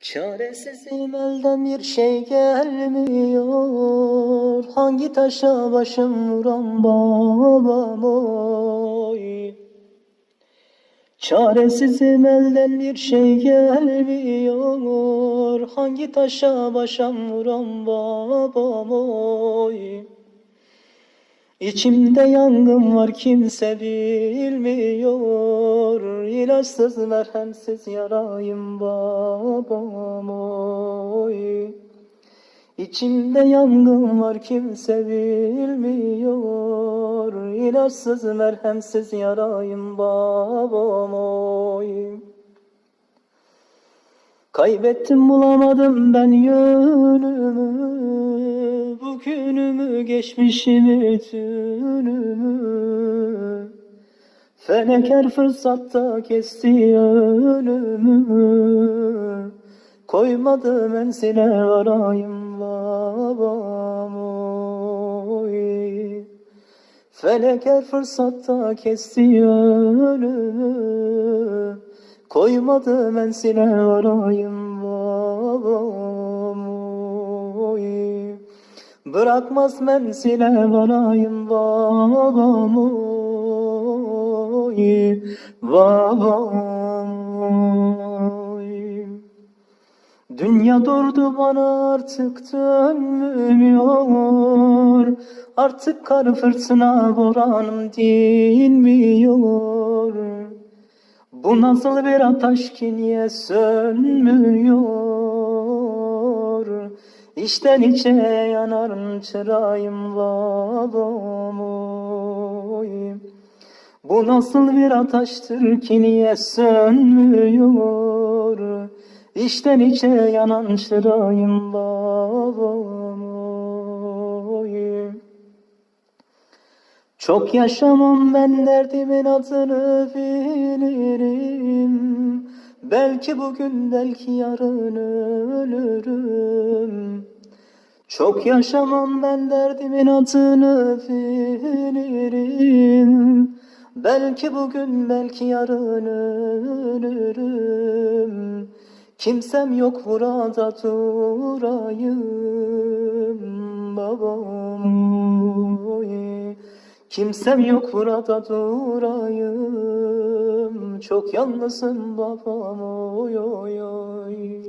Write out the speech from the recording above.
Çaresizim elden bir şey gelmiyor. Hangi taşa başım vuran babam oy? Çaresizim elden bir şey gelmiyor. Hangi taşa başım vuran babam oy İçimde yangın var kimse bilmiyor. İlaçsız merhemsiz yarayım babam oy. İçimde yangın var kimse bilmiyor. İlaçsız merhemsiz yarayım babam Kaybettim bulamadım ben yönümü. Bugünümü geçmişimi tünümü Felek her fırsatta kesti önümü. Koymadı menzile varayım babam oy Felek her fırsatta kesti önümü Koymadı menzile varayım babam Bırakmaz menzile varayım babam oy Babam oy Dünya durdu bana artık dönmüyor. Artık kar fırtına boranım dinmiyor Bu nasıl bir ateş ki niye sönmüyor. İçten içe yanarım çırayım babam Bu nasıl bir ateştir ki niye sönmüyor? İçten içe yanan çırayım babam Çok yaşamam ben derdimin adını bilirim. Belki bugün belki yarın ölürüm. Çok yaşamam ben derdimin adını bilirim. Belki bugün belki yarın ölürüm. Kimsem yok burada durayım babam Kimsem yok burada durayım. Çok yalnızım babam oy oy oy